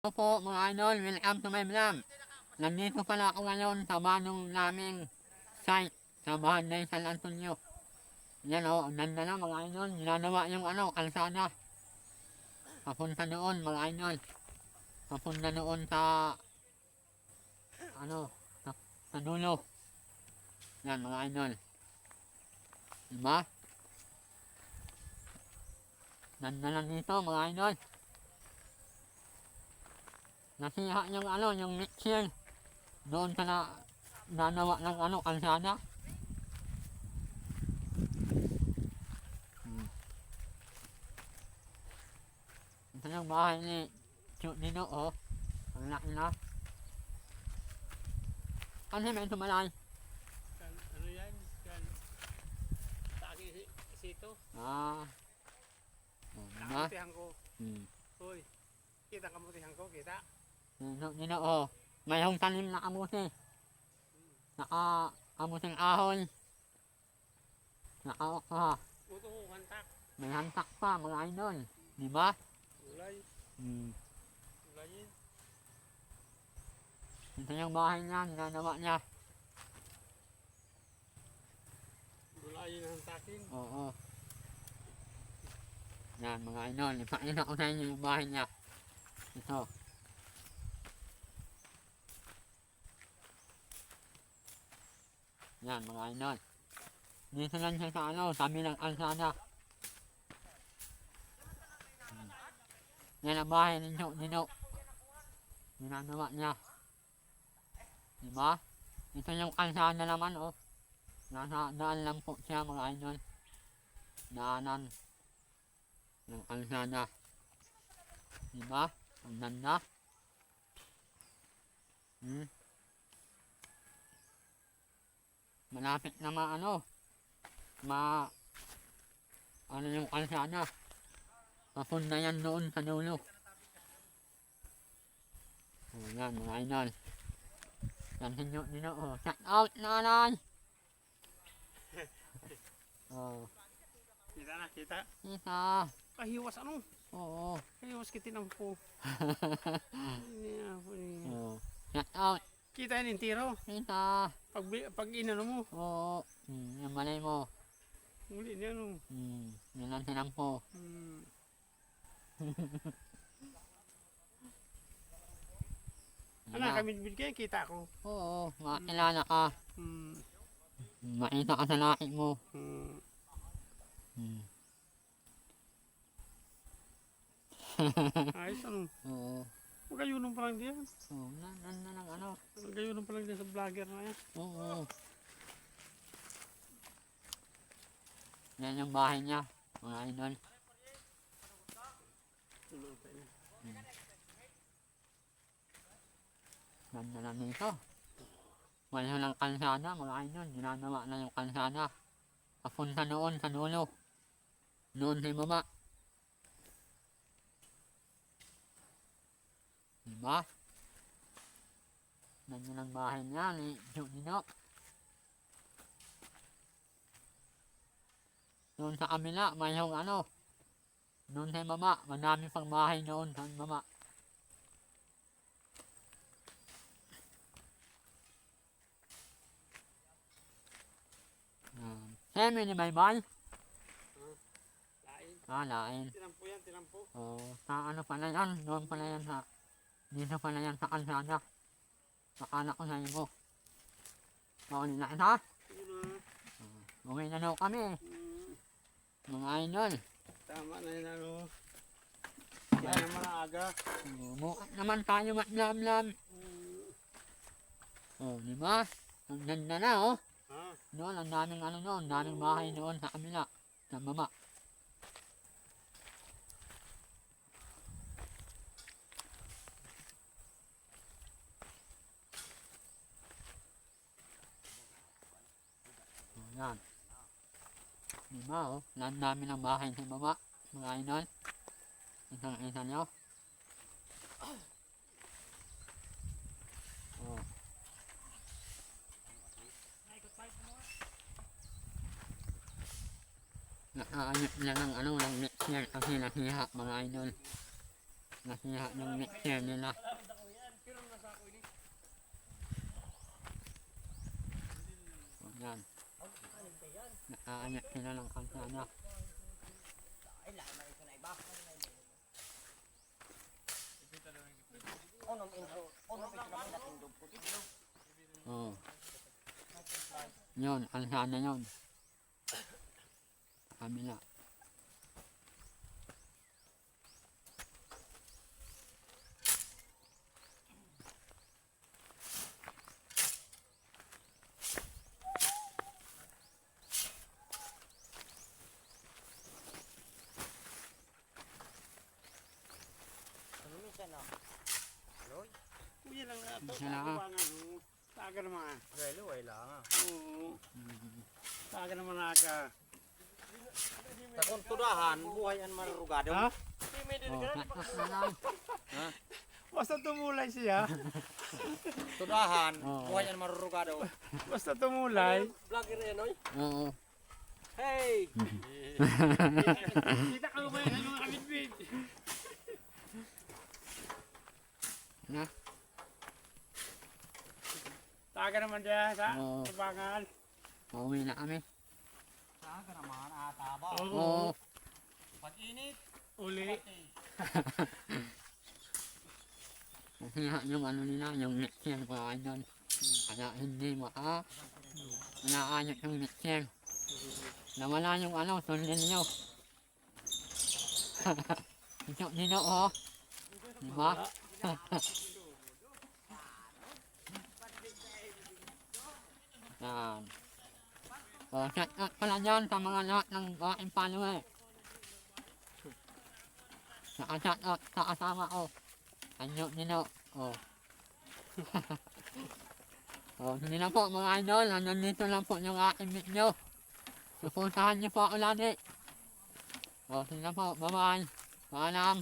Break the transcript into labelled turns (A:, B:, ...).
A: Hello po mga idol, welcome to my vlog. Nandito pala ako ngayon sa banong naming site sa bahan na San Antonio. Yan o, ang ganda na mga idol, ginagawa yung ano, kalsada. Papunta doon mga idol. Papunta doon sa ano, sa, sa dulo. Yan mga idol. Diba? Ganda lang dito mga idol. Nasiha yung ano, yung mixer. Doon ka na nanawa ng ano, kalsada. Hmm. Ito yung bahay ni Cute Nino, oh. Ang laki na. Ano may tumalay?
B: Kan, ano yan? Taki si, sito.
A: Ah. Oh, diba?
B: Kamutihan ko.
A: Hmm.
B: Hoy, kita kamutihan ko, kita.
A: Nino, Nino, oh. Mayroong tanim na kamuti. Naka, kamuting ahoy. Naka, ah,
B: Uto ko kantak.
A: may hantak pa, mga idol. Di ba?
B: Ulay,
A: Hmm.
B: ulay yun.
A: Ito yung bahay niya, ginagawa niya.
B: Ulay yun ang takin.
A: Oo. Yan, mga idol. Ipakita ko sa inyo yung bahay niya. Ito. Yan, mga idol. Dito lang siya sa ano, sabi ng alsada. Hmm. Yan ang bahay ninyo, Nino. Ginagawa niya. Diba? Ito yung kalsada naman, oh. Nasa daan lang po siya mga idol. Daanan. Ng kalsada. Diba? Ang ganda. Hmm. Malapit na ma ano. Ma ano yung kalsada. Papunta yan doon sa dulo. Oh, yan mga idol. Yan sinyo nino. Oh, shout out nanay. Oh,
B: Kita na, kita.
A: kita.
B: Kahiwas ano?
A: Oo.
B: Kahiwas kitinang po. Po niya.
A: Oh. Shout out.
B: Kita yan yung tiro.
A: Kita.
B: Pag, pag inano mo,
A: Oo. Hmm, yung malay mo.
B: muli niya ano.
A: Hmm, yun ang sinampo.
B: Hmm. Ano, kami kayo, kita ko.
A: Oo, makilala ka.
B: Hmm.
A: Makita ka sa laki mo.
B: Hmm.
A: Hmm.
B: Ayos ano.
A: Oo.
B: Magayunan pa lang diyan.
A: Oo, na, na, na, na, ano.
B: Magayunan pa lang diyan sa vlogger na yan.
A: Oo. Yan yung bahay niya, mga idol.
B: Yun?
A: Ganda na nito. Wala ng kalsada, mga idol. Ginagawa na yung kalsada. Papunta noon sa dulo. Noon sa baba. Diba? Ganda ng bahay niya ni Junino. Doon sa kabila, mayroong ano. Doon sa baba, madami pang bahay noon sa baba. Um, Semi ni may bay?
B: Lain.
A: Ah, lain.
B: Tinampo yan, tinampo.
A: Oo, sa ano pala yan? Doon pala yan sa... Dito pala yan sa kalsada. Akala ko sa mo. Mauli na.
B: Sige na.
A: Uwi na daw kami. Mga idol.
B: Tama na yun ano. Kaya naman ang aga.
A: Bukat naman tayo matlam-lam. Oh, di ba? Ang ganda na, oh.
B: Ha?
A: Noon, ang daming ano noon, daming bahay noon sa kabila. Sa baba. Yan. Di ba, oh? Ang dami ng bahay sa baba. Mga idol. Isang isa nyo. Oh. Nakaayot na ng ano, ng mixer kasi nasiha mga idol. Nasiha yung mixer nila. Yan. Naaanyak sila ng kansana. Oo. Yun, kansana yun. Kabila.
B: Kuya lang na ito.
A: Ah.
B: Kawangan. Taga naman.
C: Wala, wala nga.
B: Oo.
A: Mm.
B: Taga naman aga.
C: Takon tudahan, buhay ang marurugado.
B: Ha?
A: Oh, tatas na lang.
B: Basta tumulay siya.
C: Tudahan,
A: Oo.
C: buhay ang marurugado.
B: Basta tumulay.
C: Vlogger yan, oy.
A: Oo.
C: Hey!
B: Kita ka ba yung mga kabitbit?
A: Na?
B: Taga naman siya sa
A: Oo.
B: tabangan.
A: Pauwi na kami.
C: Saan ka naman, ataba?
A: Oo.
C: Pag-init.
B: Uli.
A: Kasi nga yung ano nila, yung mixer pa doon. Kaya hindi maka naayos yung mixer. Nawala yung ano, sundin nyo. Ito nino oh. Diba? Yan. Oh, shout out pala dyan sa mga lahat ng aking follower. Saka shout out sa kasama ko. Anyo nino. Oh. oh, hindi na po mga idol. Nandito lang po yung aking video. Supuntahan niyo po ako lagi. Oh, sige na po. Bye-bye. Paalam.